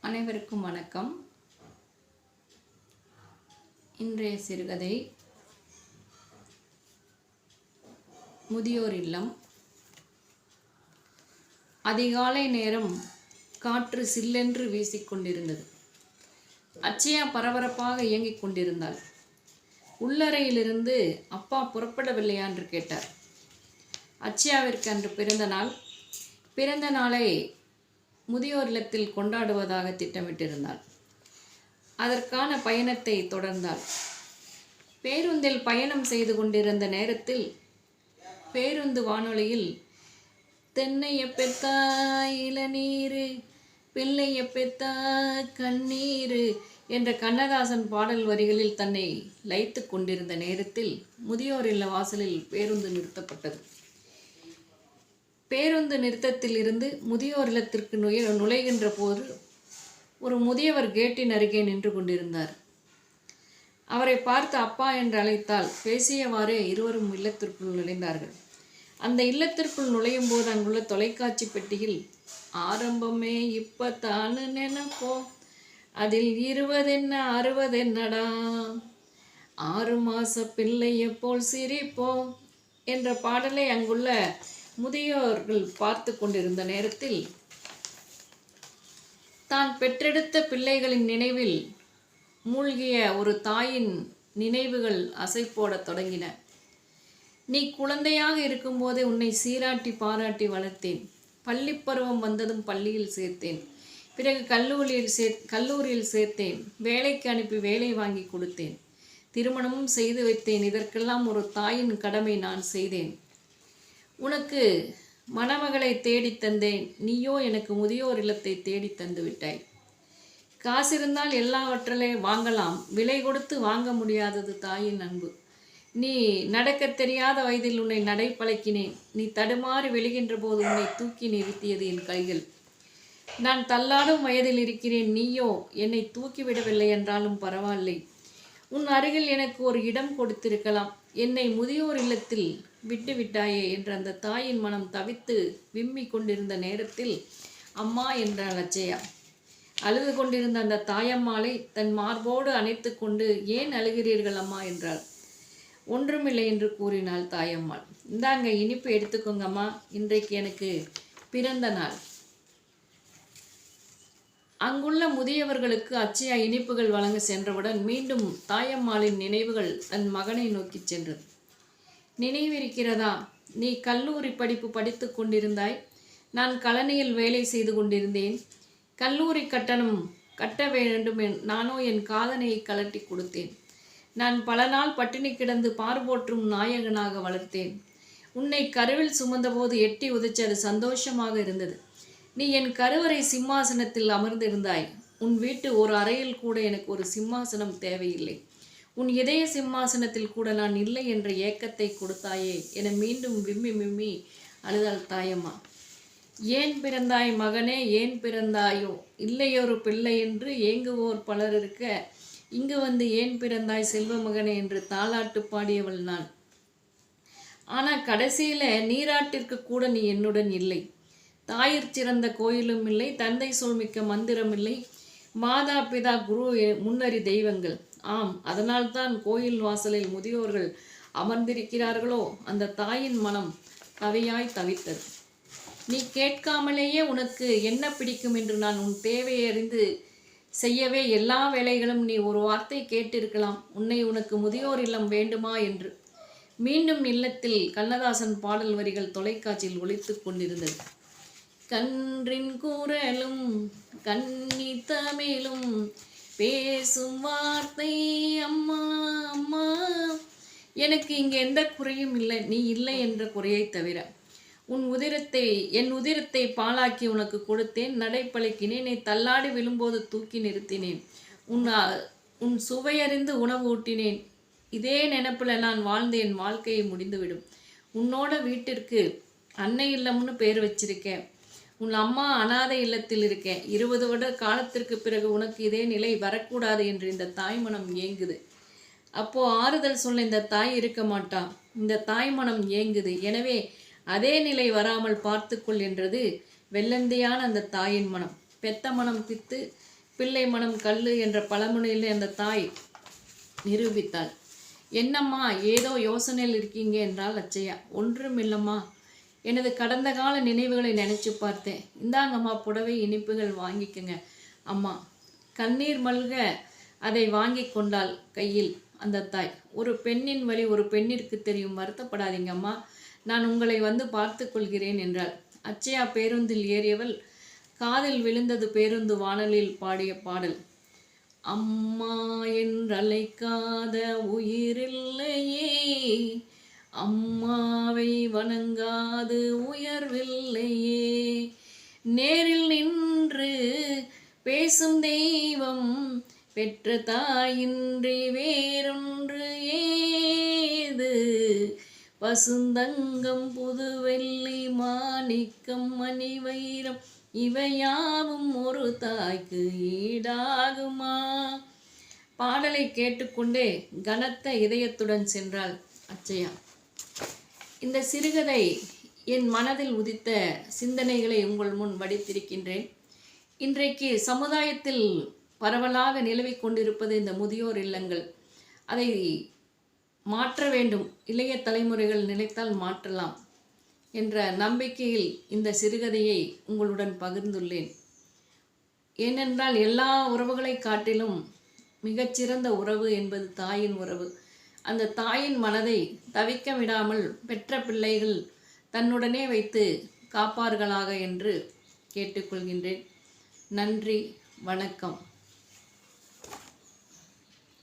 அனைவருக்கும் வணக்கம். இன்றைய சிறுகதை முதியோர் இல்லம். அதிகாலை நேரம் காற்று சில்லென்று வீசிக்கொண்டிருந்தது. அச்சயா பரபரப்பாக இயங்கிக் கொண்டிருந்தாள். உள்ளறையிலிருந்து அப்பா புறப்படவில்லையா என்று கேட்டார். அச்சயாவிற்கு அன்று பிறந்த நாள். பிறந்த நாளை முதியோர் இல்லத்தில் கொண்டாடுவதாக திட்டமிட்டிருந்தாள். அதற்கான பயணத்தை தொடர்ந்தாள். பேருந்தில் பயணம் செய்து கொண்டிருந்த நேரத்தில் பேருந்து வானொலியில் தென்னைய பெத்தா இளநீரு பிள்ளைய பெத்தா கண்ணீரு என்ற கண்ணதாசன் பாடல் வரிகளில் தன்னை லயித்து கொண்டிருந்த நேரத்தில் முதியோர் இல்ல வாசலில் பேருந்து நிறுத்தப்பட்டது. பேருந்து நிறுத்தத்தில் இருந்து முதியோர் இல்லத்திற்கு நுழை நுழைகின்ற போது ஒரு முதியவர் கேட்டின் அருகே நின்று கொண்டிருந்தார். அவரை பார்த்து அப்பா என்று அழைத்தால் பேசியவாறே இருவரும் இல்லத்திற்குள் நுழைந்தார்கள். அந்த இல்லத்திற்குள் நுழையும் போது அங்குள்ள தொலைக்காட்சி பெட்டியில் ஆரம்பமே இப்பத்தானு நினைப்போ அதில் இருபதென்ன அறுபதென்னடா ஆறு மாச பிள்ளைய போல் சிரிப்போம் என்ற பாடலை அங்குள்ள முதியோர்கள் பார்த்து கொண்டிருந்த நேரத்தில் தான் பெற்றெடுத்த பிள்ளைகளின் நினைவில் மூழ்கிய ஒரு தாயின் நினைவுகள் அசைப்போடத் தொடங்கின. நீ குழந்தையாக இருக்கும்போதே உன்னை சீராட்டி பாராட்டி வளர்த்தேன். பள்ளி பருவம் வந்ததும் பள்ளியில் சேர்த்தேன். பிறகு கல்லூரியில் சேர் கல்லூரியில் சேர்த்தேன். வேலைக்கு அனுப்பி வேலை வாங்கி கொடுத்தேன். திருமணமும் செய்து வைத்தேன். இதற்கெல்லாம் ஒரு தாயின் கடமை நான் செய்தேன். உனக்கு மணமகளை தேடித் தந்தேன். நீயோ எனக்கு முதியோர் இல்லத்தை தேடி தந்து விட்டாய். காசிருந்தால் எல்லாவற்றிலே வாங்கலாம். விலை கொடுத்து வாங்க முடியாதது தாயின் அன்பு. நீ நடக்கத் தெரியாத வயதில் உன்னை நடை பழக்கினேன் நீ தடுமாறி விழுகின்ற போது உன்னை தூக்கி நிறுத்தியது என் கைகள். நான் தள்ளாடும் வயதில் இருக்கிறேன். நீயோ என்னை தூக்கிவிடவில்லை என்றாலும் பரவாயில்லை. உன் அருகில் எனக்கு ஒரு இடம் கொடுத்திருக்கலாம். என்னை முதியோர் இல்லத்தில் விட்டு விட்டாயே என்று அந்த தாயின் மனம் தவித்து விம்மி கொண்டிருந்த நேரத்தில் அம்மா என்றாள் அச்சையா. அழுது கொண்டிருந்த அந்த தாயம்மாளை தன் மார்போடு அணைத்து கொண்டு ஏன் அழுகிறீர்கள் அம்மா என்றாள். ஒன்றுமில்லை என்று கூறினாள் தாயம்மாள். இந்தாங்க இனிப்பு எடுத்துக்கோங்கம்மா இன்றைக்கு எனக்கு பிறந்த நாள். அங்குள்ள முதியவர்களுக்கு அச்சையா இனிப்புகள் வழங்க சென்றவுடன் மீண்டும் தாயம்மாளின் நினைவுகள் தன் மகனை நோக்கிச் சென்றது. நினைவிருக்கிறதா? நீ கல்லூரி படிப்பு படித்து கொண்டிருந்தாய். நான் கழனியில் வேலை செய்து கொண்டிருந்தேன். கல்லூரி கட்டணம் கட்ட வேண்டும் நானோ என் காதனையை கலட்டி கொடுத்தேன். நான் பல நாள் பட்டினி கிடந்து பார்போற்றும் நாயகனாக வளர்த்தேன். உன்னை கருவில் சுமந்தபோது எட்டி உதைச்சு அது சந்தோஷமாக இருந்தது. நீ என் கருவறை சிம்மாசனத்தில் அமர்ந்திருந்தாய். உன் வீட்டு ஒரு அறையில் கூட எனக்கு ஒரு சிம்மாசனம் தேவையில்லை. உன் இதய சிம்மாசனத்தில் கூட நான் இல்லை என்ற ஏக்கத்தை கொடுத்தாயே. என மீண்டும் விம்மி விம்மி அழுதாள் தாயம்மா. ஏன் பிறந்தாய் மகனே ஏன் பிறந்தாயோ? இல்லையொரு பிள்ளை என்று ஏங்குவோர் பலர் இருக்க இங்கு வந்து ஏன் பிறந்தாய் செல்வ மகனே என்று தாளாட்டு பாடியவள் நான். ஆனால் கடைசியில் நீராட்டிற்கு கூட நீ என்னுடன் இல்லை. தாயிற் சிறந்த கோயிலும் இல்லை தந்தை சொல்மிக்க மந்திரம் இல்லை. மாதா பிதா குரு எ- முன்னறி தெய்வங்கள். ஆம் அதனால்தான் கோயில் வாசலில் முதியோர்கள் அமர்ந்திருக்கிறார்களோ? அந்த தாயின் மனம் கவையாய் தவித்தது. நீ கேட்காமலேயே உனக்கு என்ன பிடிக்கும் என்று நான் உன் தேவையை அறிந்து செய்யவே எல்லா வேலைகளும் நீ ஒரு வார்த்தை கேட்டிருக்கலாம். உன்னை உனக்கு முதியோர் இல்லம் வேண்டுமா என்று. மீண்டும் இல்லத்தில் கண்ணதாசன் பாடல் வரிகள் தொலைக்காட்சியில் ஒழித்து கொண்டிருந்தது. கன்றின் கூறலும் கன்னி தமிழும் பேசும் வார்த்தை அம்மா அம்மா. எனக்கு இங்கே எந்த குறையும் இல்லை. நீ இல்லை என்ற குறையை தவிர. உன் உதிரத்தை என் உதிரத்தை பாழாக்கி உனக்கு கொடுத்தேன். நடைப்பழக்கினேன். நீ தள்ளாடி விழும்போது தூக்கி நிறுத்தினேன். உன் உன் சுவையறிந்து உணவு ஊட்டினேன். இதே நினப்பில் நான் வாழ்ந்து என் வாழ்க்கையை முடிந்துவிடும். உன்னோட வீட்டிற்கு அன்னை இல்லம்னு பேர் வச்சிருக்கேன். உன் அம்மா அனாதை இல்லத்தில் இருக்கேன். இருபது வருட காலத்திற்கு பிறகு உனக்கு இதே நிலை வரக்கூடாது என்று இந்த தாய் மனம் ஏங்குது. அப்போ ஆறுதல் சொல்ல இந்த தாய் இருக்க மாட்டா. இந்த தாய் மனம் ஏங்குது. எனவே அதே நிலை வராமல் பார்த்துக்கொள் என்றது வெள்ளந்தியான அந்த தாயின் மனம். பெத்த மனம் தித்து பிள்ளை மனம் கல்லு என்ற பழமொழியில் அந்த தாய் நிரூபித்தாள். என்னம்மா ஏதோ யோசனையில் இருக்கீங்க என்றால் அச்சையா. ஒன்றும் இல்லைம்மா. எனது கடந்த கால நினைவுகளை நினைச்சு பார்த்தேன். இந்தாங்கம்மா புடவை இனிப்புகள் வாங்கிக்கங்க. அம்மா கண்ணீர் மல்க அதை வாங்கி கொண்டாள் கையில் அந்த தாய். ஒரு பெண்ணின் வழி ஒரு பெண்ணிற்கு தெரியும். வருத்தப்படாதீங்க அம்மா. நான் உங்களை வந்து பார்த்து கொள்கிறேன் என்றாள். அச்சயா பேருந்தில் ஏறியவள் காதில் விழுந்தது பேருந்து வானலில் பாடிய பாடல். அம்மா என்றழைக்காத உயிரில்லையே. அம்மாவை வணங்காது உயர்வில்லையே. நேரில் நின்று பேசும் தெய்வம் பெற்ற தாயின்றி வேறொன்று ஏது? பசுந்தங்கம் புதுவெள்ளி மாணிக்கம் மணி வைரம் இவையாவும் ஒரு தாய்க்கு ஈடாகுமா? பாடலை கேட்டுக்கொண்டே கனத்த இதயத்துடன் சென்றாள் அச்சையா. இந்த சிறுகதை என் மனதில் உதித்த சிந்தனைகளை உங்கள் முன் வடித்திருக்கின்றேன். இன்றைக்கு சமுதாயத்தில் பரவலாக நிலவிக் கொண்டிருப்பது இந்த முதியோர் இல்லங்கள். அதை மாற்ற வேண்டும் இளைய தலைமுறைகள் நினைத்தால் மாற்றலாம் என்ற நம்பிக்கையில் இந்த சிறுகதையை உங்களுடன் பகிர்ந்துள்ளேன். ஏனென்றால் எல்லா உறவுகளை காட்டிலும் மிகச்சிறந்த உறவு என்பது தாயின் உறவு. அந்த தாயின் மனதை தவிக்க விடாமல் பெற்ற பிள்ளைகள் தன்னுடனே வைத்து காப்பார்களாக என்று கேட்டுக்கொள்கின்றேன். நன்றி வணக்கம்.